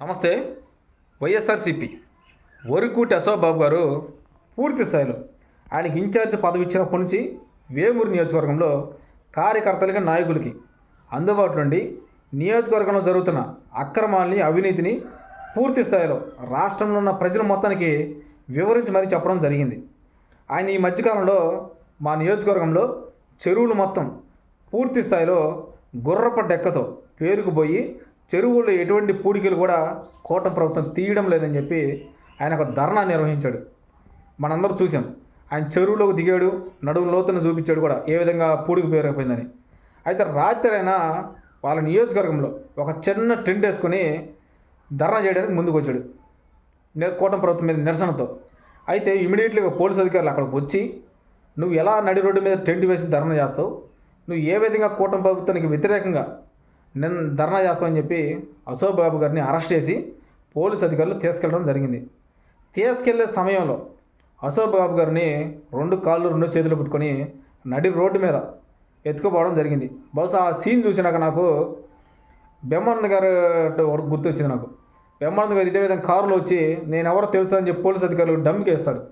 నమస్తే వైఎస్ఆర్సిపి. వరుకూటి అశోక్ బాబు గారు పూర్తి స్థాయిలో ఆయనకి ఇన్ఛార్జ్ పదవి ఇచ్చినప్పటి నుంచి వేమూరు నియోజకవర్గంలో కార్యకర్తలకి నాయకులకి అందుబాటులో ఉండి నియోజకవర్గంలో జరుగుతున్న అక్రమాలని అవినీతిని పూర్తి స్థాయిలో రాష్ట్రంలో ఉన్న ప్రజల మొత్తానికి వివరించి మరీ చెప్పడం జరిగింది. ఆయన ఈ మధ్యకాలంలో మా నియోజకవర్గంలో చెరువులు మొత్తం పూర్తి స్థాయిలో గుర్రప డెక్కతో పేరుకుపోయి చెరువుల్లో ఎటువంటి పూడికలు కూడా కోట ప్రభుత్వం తీయడం లేదని చెప్పి ఆయన ఒక ధర్నా నిర్వహించాడు. మనందరూ చూసాం ఆయన చెరువులోకి దిగాడు నడుము లోతున చూపించాడు కూడా ఏ విధంగా పూడికి పేరుకుపోయిందని. అయితే రాత్రి అయినా వాళ్ళ నియోజకవర్గంలో ఒక చిన్న టెంట్ వేసుకొని ధర్నా చేయడానికి ముందుకు వచ్చాడు. ని- కూటమి ప్రభుత్వం మీద నిరసనతో. అయితే ఇమీడియట్లీగా పోలీస్ అధికారులు అక్కడికి వచ్చి నువ్వు ఎలా నడి రోడ్డు మీద టెంట్ వేసి ధర్నా చేస్తావు? నువ్వు ఏ విధంగా కూటమి ప్రభుత్వానికి వ్యతిరేకంగా నేను ధర్నా చేస్తామని చెప్పి అశోక్ బాబు గారిని అరెస్ట్ చేసి పోలీస్ అధికారులు తీసుకెళ్ళడం జరిగింది. తీసుకెళ్ళే సమయంలో అశోక్ బాబు గారిని రెండు కాళ్ళు రెండు చేతులు పెట్టుకొని నడి రోడ్డు మీద ఎత్తుకుపోవడం జరిగింది. బహుశా ఆ సీన్ చూసినాక నాకు బెమ్మానంద్ గారు గుర్తు వచ్చింది నాకు. బెమ్మానంద్ గారు ఇదే విధంగా కారులో వచ్చి నేను ఎవరో తెలుసా అని చెప్పి పోలీస్ అధికారులు డమ్కి వేస్తాడు.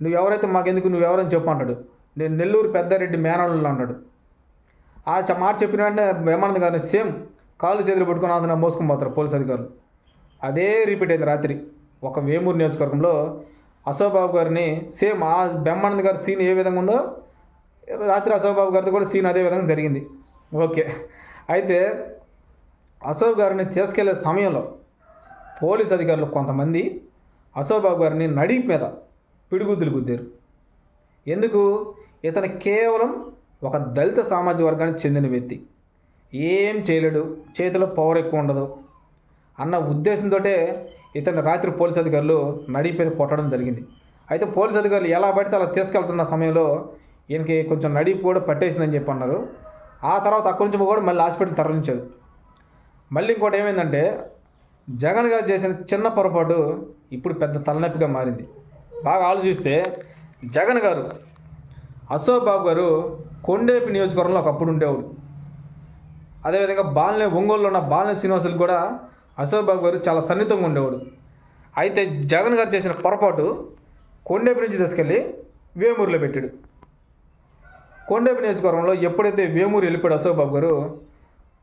నువ్వు ఎవరైతే మాకెందుకు నువ్వు ఎవరని చెప్పు అంటాడు. నేను నెల్లూరు పెద్దారెడ్డి మేనళ్ళు అంటాడు. ఆ చ- మాట చెప్పిన వెంటనే బెమ్మానంద్ గారిని సేమ్ కాళ్ళు చేతులు పట్టుకొని అందులో మోసుకొని పోతారు పోలీస్ అధికారులు. అదే రిపీట్ అయింది రాత్రి ఒక వేమూరు నియోజకవర్గంలో అశోక్ గారిని సేమ్ ఆ బెమ్మానంద్ గారి సీన్ ఏ విధంగా ఉందో రాత్రి అశోబాబు గారితో కూడా సీన్ అదే విధంగా జరిగింది. ఓకే. అయితే అశోక్ గారిని తీసుకెళ్ళే సమయంలో పోలీస్ అధికారులు కొంతమంది అశోక్ బాబు గారిని నడి మీద పిడిగుద్దులు గుద్దారు. ఎందుకు? ఇతను కేవలం ఒక దళిత సామాజిక వర్గానికి చెందిన వ్యక్తి. ఏం చేయలేడు చేతిలో పవర్ ఎక్కువ ఉండదు అన్న ఉద్దేశంతో ఇతను రాత్రి పోలీస్ అధికారులు నడిపేది కొట్టడం జరిగింది. అయితే పోలీస్ అధికారులు ఎలా పడితే అలా తీసుకెళ్తున్న సమయంలో ఈయనకి కొంచెం నడిపి కూడా పట్టేసిందని చెప్పి అన్నారు. ఆ తర్వాత అక్కడి నుంచి కూడా మళ్ళీ హాస్పిటల్ తరలించాడు మళ్ళీ ఇంకోటి ఏమైందంటే జగన్ గారు చేసిన చిన్న పొరపాటు ఇప్పుడు పెద్ద తలనొప్పిగా మారింది. బాగా ఆలోచిస్తే జగన్ గారు అశోక్ బాబు గారు కొండేపి నియోజకవర్గంలో ఒకప్పుడు ఉండేవాడు. అదేవిధంగా బాలనే ఒంగోలులో ఉన్న బాలనే శ్రీనివాసులు కూడా అశోక్ బాబు గారు చాలా సన్నిహితంగా ఉండేవాడు. అయితే జగన్ గారు చేసిన పొరపాటు కొండేపి నుంచి తీసుకెళ్ళి వేమూరులో పెట్టాడు. కొండేపి నియోజకవర్గంలో ఎప్పుడైతే వేమూరు వెళ్ళిపోయాడు అశోక్ బాబు గారు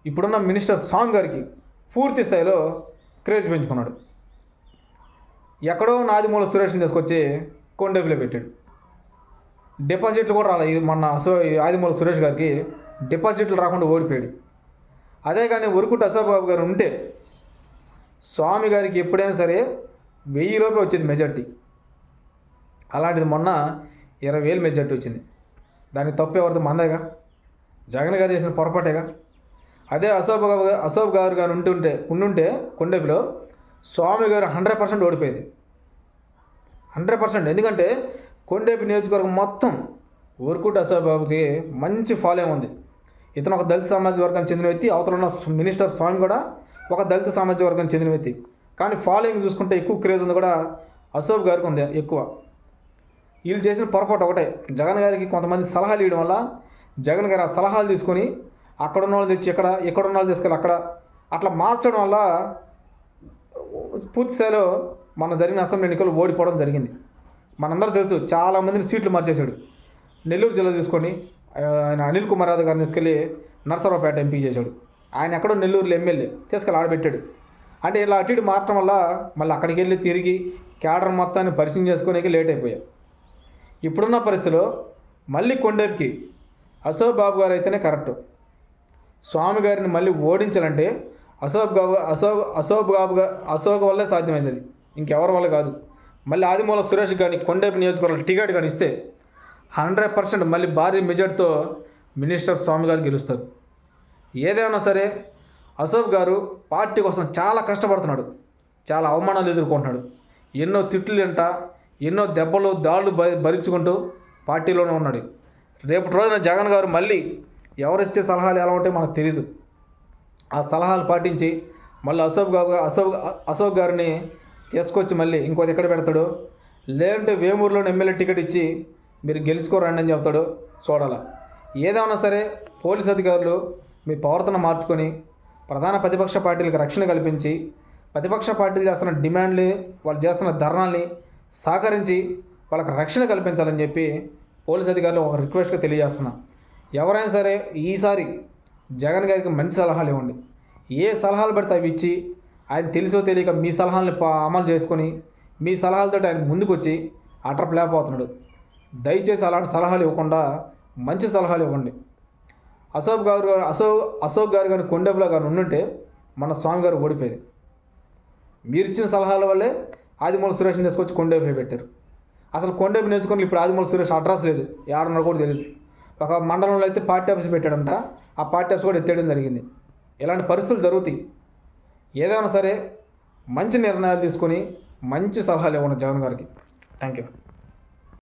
ఇప్పుడున్న మినిస్టర్ స్వామి గారికి పూర్తి స్థాయిలో క్రేజ్ పెంచుకున్నాడు. ఎక్కడో నాదిమూల సురేష్ని తీసుకొచ్చి కొండేపులో పెట్టాడు. డిపాజిట్లు కూడా రాలే. ఇది మొన్న సో ఈ ఆదిమూల సురేష్ గారికి డిపాజిట్లు రాకుండా ఓడిపోయాడు. అదే కానీ ఉరుకుట అశోక్ బాబు గారు ఉంటే స్వామి గారికి ఎప్పుడైనా సరే వెయ్యి రూపాయలు వచ్చేది మెజార్టీ. అలాంటిది మొన్న ఇరవై వేలు మెజార్టీ వచ్చింది. దానికి తప్పు ఎవరిది? మందేగా? జగన్ గారు చేసిన పొరపాటేగా? అదే అశోక్ బాబు అశోక్ గారు గారు ఉంటుంటే ఉండుంటే కొండేపిలో స్వామి గారు హండ్రెడ్ పర్సెంట్ ఓడిపోయేది. Hundred percent. ఎందుకంటే కొండేపి నియోజకవర్గం మొత్తం ఊరుకుట అశోక్ బాబుకి మంచి ఫాలోయింగ్ ఉంది. ఇతను ఒక దళిత సామాజిక వర్గానికి చెందిన వ్యక్తి అవతల ఉన్న మినిస్టర్ స్వామి కూడా ఒక దళిత సామాజిక వర్గానికి చెందిన వ్యక్తి. కానీ ఫాలోయింగ్ చూసుకుంటే ఎక్కువ క్రేజ్ ఉంది కూడా అశోక్ గారికి ఉంది ఎక్కువ. వీళ్ళు చేసిన పొరపాటు ఒకటే. జగన్ గారికి కొంతమంది సలహాలు ఇవ్వడం వల్ల జగన్ గారు ఆ సలహాలు తీసుకొని అక్కడ ఉన్న వాళ్ళు తెచ్చి ఇక్కడ ఇక్కడ ఉన్న వాళ్ళు తీసుకెళ్ళి అక్కడ అట్లా మార్చడం వల్ల పూర్తి స్థాయిలో మన జరిగిన అసెంబ్లీ ఎన్నికలు ఓడిపోవడం జరిగింది. మనందరూ తెలుసు చాలామందిని సీట్లు మార్చేశాడు. నెల్లూరు జిల్లా తీసుకొని ఆయన అనిల్ కుమార్ యాదవ్ గారిని తీసుకెళ్ళి నరసరావుపేట ఎంపీ చేశాడు. ఆయన ఎక్కడో నెల్లూరులో ఎమ్మెల్యే తీసుకెళ్ళి ఆడబెట్టాడు. అంటే ఇలా అటు ఇటు మార్చడం వల్ల మళ్ళీ అక్కడికి వెళ్ళి తిరిగి క్యాడర్ మొత్తాన్ని పరిచయం చేసుకోనికి లేట్ అయిపోయాం. ఇప్పుడున్న పరిస్థితిలో మళ్ళీ కొండేపుకి అశోక్ బాబు గారు అయితేనే కరెక్ట్. స్వామి గారిని మళ్ళీ ఓడించాలంటే అశోక్ బాబు అశోక్ అశోక్ బాబు గా- అశోక్ వల్లే సాధ్యమైంది అది. ఇంకెవరి వల్ల కాదు. మళ్ళీ ఆదిమూల సురేష్ కానీ కొండేపు నియోజకవర్గం టికెట్ కానీ ఇస్తే హండ్రెడ్ పర్సెంట్ మళ్ళీ భారీ మెజార్టీతో మినిస్టర్ స్వామి గారు గెలుస్తారు. ఏదైనా సరే అశోక్ గారు పార్టీ కోసం చాలా కష్టపడుతున్నాడు. చాలా అవమానాలు ఎదుర్కొంటున్నాడు. ఎన్నో తిట్లు తింట ఎన్నో దెబ్బలు దాడులు భరించుకుంటూ పార్టీలోనే ఉన్నాడు. రేపటి రోజున జగన్ గారు మళ్ళీ ఎవరిచ్చే సలహాలు ఎలా ఉంటాయో మనకు తెలియదు ఆ సలహాలు పాటించి మళ్ళీ అశోక్ గారు అశోక్ అశోక్ గారిని తీసుకొచ్చి మళ్ళీ ఇంకోటి ఎక్కడ పెడతాడు. లేదంటే వేమూరులోని ఎమ్మెల్యే టికెట్ ఇచ్చి మీరు గెలుచుకోరండి అని చెప్తాడు చూడాల ఏదైనా సరే పోలీస్ అధికారులు మీ ప్రవర్తన మార్చుకొని ప్రధాన ప్రతిపక్ష పార్టీలకు రక్షణ కల్పించి ప్రతిపక్ష పార్టీలు చేస్తున్న డిమాండ్ని వాళ్ళు చేస్తున్న ధర్నాల్ని సహకరించి వాళ్ళకి రక్షణ కల్పించాలని చెప్పి పోలీస్ అధికారులు ఒక రిక్వెస్ట్గా తెలియజేస్తున్నా. ఎవరైనా సరే ఈసారి జగన్ గారికి మంచి సలహాలు ఇవ్వండి. ఏ సలహాలు పెడితే అవి ఇచ్చి ఆయన తెలుసో తెలియక మీ సలహాలను పా- అమలు చేసుకొని మీ సలహాలతో ఆయన ముందుకు వచ్చి అట్రప్ లేకపోతున్నాడు దయచేసి అలాంటి సలహాలు ఇవ్వకుండా మంచి సలహాలు ఇవ్వండి. అశోక్ గారు అశోక్ అశోక్ గారు కానీ కొండెబుల కానీ ఉండుంటే మన స్వామి గారు ఓడిపోయేది. మీరు ఇచ్చిన సలహాల వల్లే ఆదిమూల సురేష్ని తీసుకొచ్చి కొండేపి పెట్టారు. అసలు కొండేపి నేర్చుకొని ఇప్పుడు ఆదిమూల సురేష్ అడ్రస్ లేదు. ఎవరన్నా కూడా తెలియదు ఒక మండలంలో అయితే పార్టీ ఆఫీస్ పెట్టాడంట. ఆ పార్టీ ఆఫీస్ కూడా ఎత్తేయడం జరిగింది. ఇలాంటి పరిస్థితులు జరుగుతాయి. ఏదైనా సరే మంచి నిర్ణయాలు తీసుకొని మంచి సలహాలు ఇవ్వండి జగన్ గారికి. Thank you